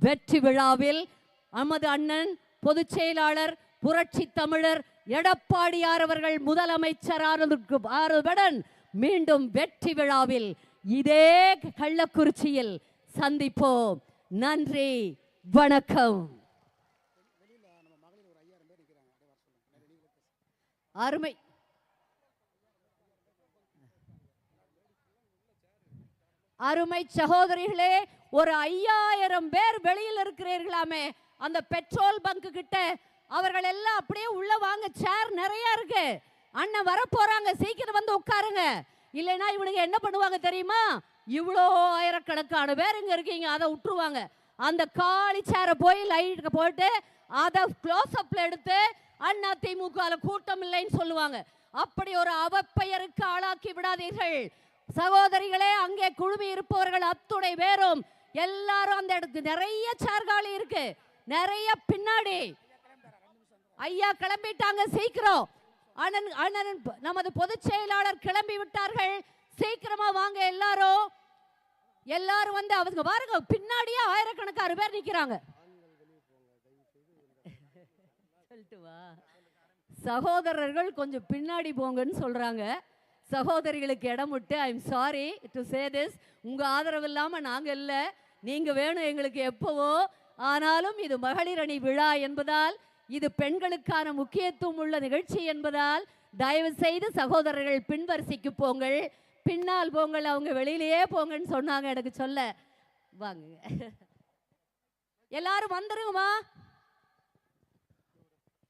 வெற்றி விழாவில் நமது அண்ணன் பொதுச் செயலாளர் புரட்சி தமிழர் எடப்பாடியார் அவர்கள் முதலமைச்சர் ஆறுடன் மீண்டும் வெற்றி விழாவில் இதே கள்ளக்குறிச்சியில் சந்திப்போம். நன்றி வணக்கம். அருமை. அருமை சகோதரிகளே ஒரு ஐயாயிரம் பேர் வெளியில் இருக்கிறீர்களாமே அந்த பெட்ரோல் பங்கு கிட்ட அவர்கள் எல்லாம் அப்படியே உள்ள வாங்க சேர் நிறைய இருக்கு. அண்ணன் வர போறாங்க சீக்கிரம் வந்து உட்காருங்க. இல்லைன்னா இவனுங்க என்ன பண்ணுவாங்க தெரியுமா? இவ்வளோ ஆயிரக்கணக்கான பேர் இங்க இருக்கீங்க அதை விட்டுருவாங்க அந்த காலி சேரை போய் லைட் போட்டு அதை க்ளோஸ் அப்ல எடுத்து அண்ணா திமுக கூட்டம் இல்லைன்னு சொல்லுவாங்க. அப்படி ஒரு அவப்பெயருக்கு ஆளாக்கி விடாதீர்கள். சகோதரிகளே அங்கே குழுமி இருப்பவர்கள் அத்துணை பேரும் எல்லாரும் அந்த இடத்துக்கு நிறைய சார்காலி இருக்கு. நிறைய பின்னாடி. ஐயா கிளம்பிட்டாங்க சீக்கிரம். அண்ணன் அண்ணன் நமது பொதுச் செயலாளர் கிளம்பி விட்டார்கள். சீக்கிரமா வாங்க எல்லாரும். எல்லாரும் வந்து அவங்க பாருங்க பின்னாடியே ஆயிரக்கணக்கான பேர் நிக்கிறாங்க. சகோதரர்கள் கொஞ்சம் பின்னாடி போங்கன்னு சொல்றாங்க. சகோதரிகளுக்கு இடம் விட்டு I am sorry to say this உங்க ஆதரவு இல்லாம நாங்க இல்ல. நீங்க வேணும் எங்களுக்கு எப்போவோ. ஆனாலும் இது மகளிர் அணி விழா என்பதால் இது பெண்களுக்கான முக்கியத்துவம் உள்ள நிகழ்ச்சி என்பதால் தயவு செய்து சகோதரர்கள் பின்வரிசைக்கு போங்கள். பின்னால் போங்கள் அவங்க வெளியிலேயே போங்கன்னு சொன்னாங்க எனக்கு சொல்ல. வாங்க. எல்லாரும் வந்துருங்கம்மா.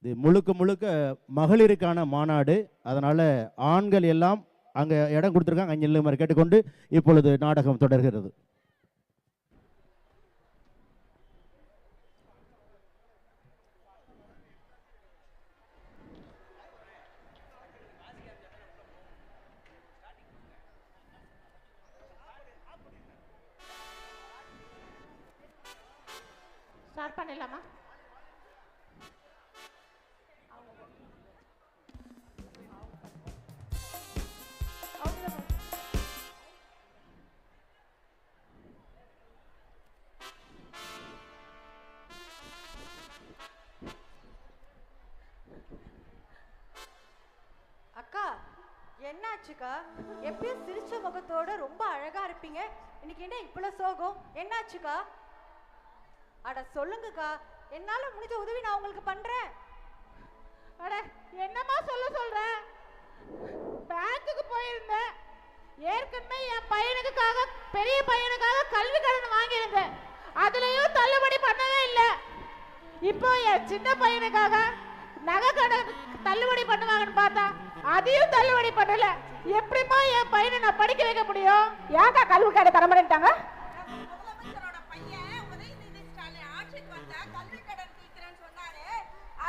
இது முழுக்க முழுக்க மகளிருக்கான மாநாடு. அதனால ஆண்கள் எல்லாம் அங்கே இடம் கொடுத்துருக்காங்க. அங்கே இல்லுமாறு கேட்டுக்கொண்டு இப்பொழுது நாடகம் தொடர்கிறது. ஸ்டார்ட் பண்ணிடலாமா என்னாச்சுக்கா? எப்பயும் சிரிச்ச முகத்தோட ரொம்ப அழகா இருப்பீங்க. இன்னைக்கு என்ன இவ்வளவு சோகம்? என்னாச்சுக்கா? அட சொல்லுங்கக்கா என்னால முடிஞ்ச உதவி நான் உங்களுக்கு பண்றேன். அட என்னம்மா சொல்ல சொல்ற? பேங்க்குக்கு போயிருந்தேன். ஏற்கனவே என் பையனுக்காக பெரிய பையனுக்காக கல்வி கடன் வாங்கியிருந்தேன். அதுலயும் தள்ளுபடி பண்ணவே இல்லை. இப்போ என் சின்ன பையனுக்காக நகை கடன் தள்ளுபடி பண்ணுவாங்கன்னு பார்த்தா அதையும் தள்ளுபடி பண்ணல. எப்படிம்மா என் பையனை நான் படிக்க வைக்க முடியும்? ஏன்க்கா கல்வி கடை தர மாட்டேன்ட்டாங்க? முதலமைச்சரோட பையன் உதயநிதி ஸ்டாலின் ஆட்சிக்கு வந்தா கல்வி கடன் தீர்க்கிறேன்னு சொன்னாரு.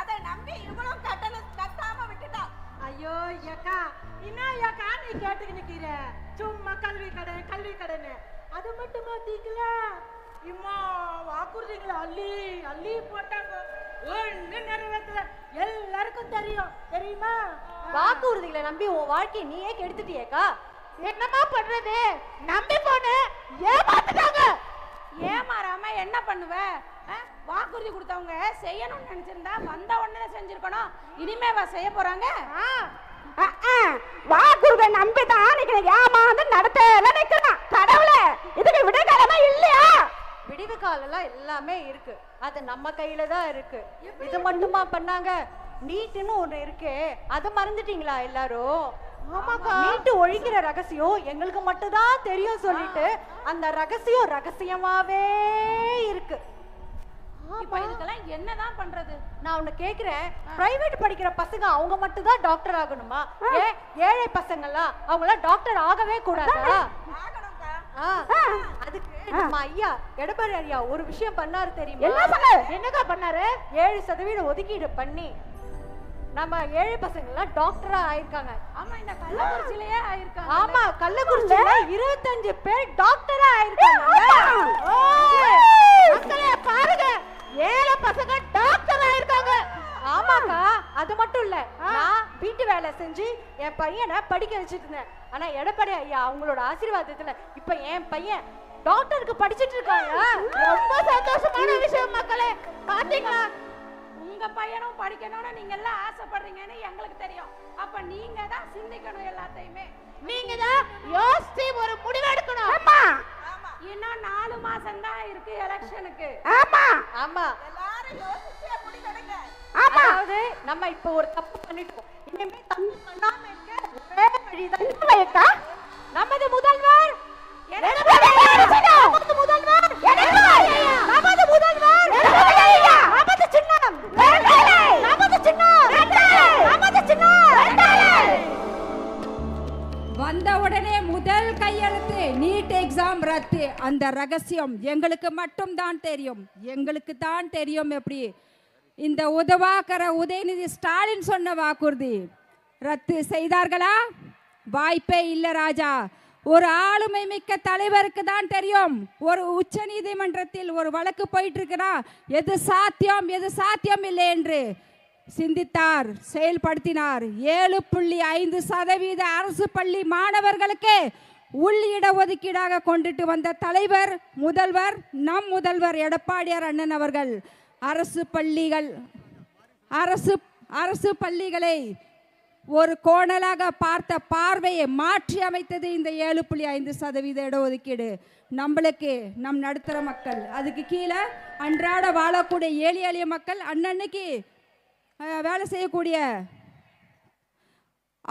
அதை நம்பி இவளும் கட்டணம் கட்டாம விட்டுட்டா ஐயோ ஏக்கா என்ன ஏக்கா நீ கேட்டுக்கு நிக்கிற? சும்மா கல்வி கடன் கல்வி கடன். அது மட்டுமா தீக்கல? இம்மா வாக்குறுதிகளை அள்ளி அள்ளி போட்டாங்க. ஒண்ணு நிறைவேற்றல. எல்லாருக்கும் தெரியும். தெரியுமா? வாக்குறுதிகளை நம்பி உன் வாழ்க்கையை நீயே கெடுத்துட்டியேக்கா? என்னம்மா பண்றது? நம்பி போன. ஏமாத்துட்டாங்க ஏமாறாம என்ன பண்ணுவ? வாக்குறுதி கொடுத்தவங்க செய்யணும்னு நினைச்சிருந்தா வந்த உடனே செஞ்சிருக்கணும். இனிமேவா செய்ய போறாங்க. வாக்குறுதியை நம்பி தான் இன்னைக்கு ஏமாந்து நடத்த நினைக்கிறான் விடிவு காலெல்லாம் எல்லாமே இருக்கு. அது நம்ம கையில தான் இருக்கு. இது மட்டுமா பண்ணாங்க? நீட்டுன்னு ஒண்ணு இருக்கே. அது மறந்துட்டீங்களா எல்லாரும்? நீட்டு ஒழிக்கிற ரகசியம் எங்களுக்கு மட்டும்தான் தெரியும் சொல்லிட்டு அந்த ரகசியம் ரகசியமாவே இருக்கு. இப்ப இதுக்கெல்லாம் என்னதான் பண்றது? நான் ஒண்ணு கேக்குறேன். பிரைவேட் படிக்கிற பசங்க அவங்க மட்டும் தான் டாக்டர் ஆகணுமா ஏன் ஏழை பசங்கெல்லாம் அவங்கள டாக்டர் ஆகவே கூடாதா? அதுக்கு நம்ம ஐயா எடப்பாடி ஐயா ஒரு விஷயம் பண்ணாரு தெரியுமா? என்ன பண்ணாரு என்னக்கா பண்ணாரு? ஏழு சதவீதம் ஒதுக்கீடு பண்ணி நம்ம ஏழை பசங்க எல்லாம் டாக்டரா ஆயிருக்காங்க. ஆமா இந்த கள்ளக்குறிச்சியிலேயே ஆயிருக்காங்க. ஆமா கள்ளக்குறிச்சியில இருபத்தஞ்சு பேர் டாக்டரா ஆயிருக்காங்க. பாருங்க. ஏழை பசங்க டாக்டர் ஆயிருக்காங்க. ஆமாக்கா அது மட்டும் இல்ல. நான் வீட்டு வேலை செஞ்சு என் பையனை படிக்க வச்சுட்டு இருந்தேன். ஆனா எடப்பாடி ஐயா அவங்களோட ஆசீர்வாதத்துல இப்ப என் பையன் டாக்டருக்கு படிச்சிட்டு இருக்காங்க. ரொம்ப சந்தோஷமான மக்களே. பாத்தீங்களா? உங்க பையனும் படிக்கணும்னு நீங்க எல்லாம் ஆசைப்படுறீங்கன்னு எங்களுக்கு தெரியும். அப்ப நீங்க தான் சிந்திக்கணும் எல்லாத்தையுமே. நீங்க தான் யோசிச்சு ஒரு முடிவு எடுக்கணும். ஆமா. இன்னும் நாலு மாசம் தான் இருக்கு எலெக்ஷனுக்கு. ஆமா. ஆமா. எல்லாரும் யோசிச்சு முடிவெடுங்க ஆமா. அதாவது நம்ம இப்ப ஒரு தப்பு பண்ணிட்டோம். இனிமே தப்பு பண்ணாம இருக்க ஒரே முதல்வர் நமது முதல்வர் வந்த உடனே முதல் கையெழுத்து நீட் எக்ஸாம் ரத்து. அந்த ரகசியம் எங்களுக்கு மட்டும் தான் தெரியும். எங்களுக்கு தான் தெரியும் எப்படி. இந்த உதவாக்கர உதயநிதி ஸ்டாலின் சொன்ன வாக்குறுதி. ரத்து செய்தார்களா? வாய்ப்பே இல்லை ராஜா. ஒரு ஆளுமை மிக்க தலைவருக்கு தான் தெரியும். ஒரு உச்ச நீதிமன்றத்தில் ஒரு வழக்கு போயிட்டு இருக்குன்னா எது சாத்தியம் எது சாத்தியம் இல்லை என்று சிந்தித்தார் செயல்படுத்தினார். ஏழு புள்ளி ஐந்து சதவீத அரசு பள்ளி மாணவர்களுக்கு உள் இடஒதுக்கீடாக கொண்டுட்டு வந்த தலைவர் முதல்வர் நம் முதல்வர் எடப்பாடியார் அண்ணன் அவர்கள் அரசு பள்ளிகள் அரசு அரசு பள்ளிகளை ஒரு கோணலாக பார்த்த பார்வையை மாற்றி அமைத்தது இந்த ஏழு புள்ளி ஐந்து சதவீத இடஒதுக்கீடு. நம்மளுக்கு நம் நடுத்தர மக்கள் அதுக்கு கீழே அன்றாட வாழக்கூடிய ஏழை எளிய மக்கள் அன்னன்னைக்கு வேலை செய்யக்கூடிய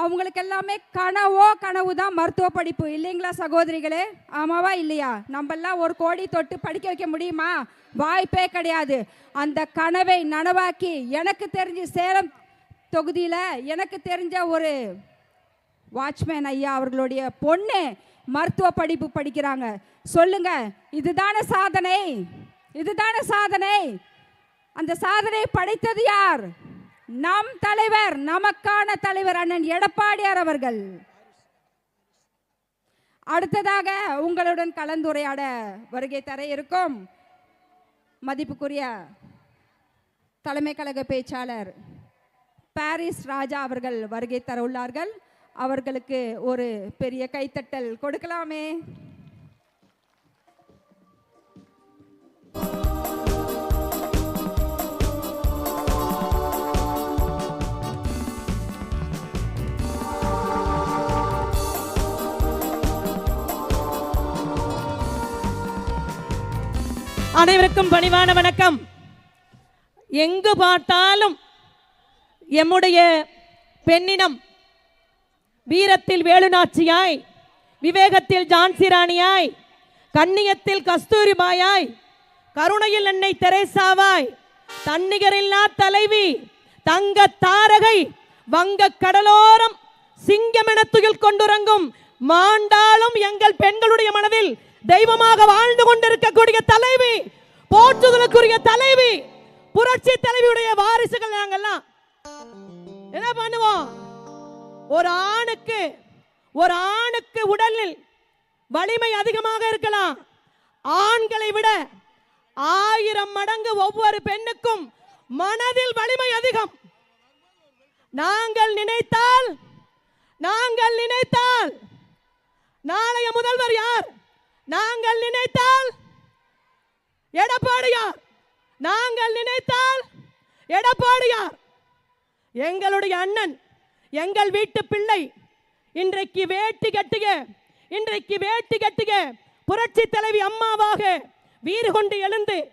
அவங்களுக்கு எல்லாமே கனவோ கனவு தான் மருத்துவ படிப்பு. இல்லைங்களா சகோதரிகளே? ஆமாவா இல்லையா? நம்மெல்லாம் ஒரு கோடி தொட்டு படிக்க வைக்க முடியுமா? வாய்ப்பே கிடையாது. அந்த கனவை நனவாக்கி எனக்கு தெரிஞ்சு சேலம் தொகுதியில் எனக்கு தெரிஞ்ச ஒரு வாட்ச்மேன் ஐயா அவர்களுடைய பொண்ணு மருத்துவ படிப்பு படிக்கிறாங்க. சொல்லுங்க இதுதான சாதனை? இதுதான சாதனை? அந்த சாதனை படைத்தது யார்? நம் தலைவர் நமக்கான தலைவர் அண்ணன் எடப்பாடியார் அவர்கள். அடுத்ததாக உங்களுடன் கலந்துரையாட வருகை தர இருக்கும் மதிப்புக்குரிய தலைமை கழக பேச்சாளர் பாரிஸ் ராஜா அவர்கள் வருகை தர உள்ளார்கள் அவர்களுக்கு ஒரு பெரிய கைத்தட்டல் கொடுக்கலாமே. அனைவருக்கும் பணிவான வணக்கம். எங்கு பார்த்தாலும் எம்முடைய பெண்ணினம் வீரத்தில் வேலுநாச்சியாய் விவேகத்தில் ஜான்சிராணியாய் கண்ணியத்தில் கஸ்தூரிபாயாய் கருணையில் என்னை தெரேசாவாய் தன்னிகரில்லா தலைவி தங்க தாரகை வங்க கடலோரம் சிங்கமென துயில் கொண்டுறங்கும் மாண்டாலும் எங்கள் பெண்களுடைய மனதில் தெய்வமாக வாழ்ந்து கொண்டிருக்கக்கூடிய தலைவி போற்றுதலுக்குரிய தலைவி புரட்சி தலைவியுடைய வாரிசுகள் நாங்கள்லாம். என்ன பண்ணுவோம்? ஒரு ஆணுக்கு ஒரு ஆணுக்கு உடலில் வலிமை அதிகமாக இருக்கலாம். ஆண்களை விட ஆயிரம் மடங்கு ஒவ்வொரு பெண்ணுக்கும் மனதில் வலிமை அதிகம். நாங்கள் நினைத்தால் நாங்கள் நினைத்தால் நாளைய முதல்வர் யார்? நாங்கள் நினைத்தால் எடப்பாடியார் நாங்கள் நினைத்தால் எடப்பாடியார் எங்களுடைய அண்ணன் எங்கள் வீட்டு பிள்ளை இன்றைக்கு வேட்டி கட்டுக இன்றைக்கு வேட்டி கட்டுக. புரட்சி தலைவி அம்மாவாக வீறு கொண்டு எழுந்து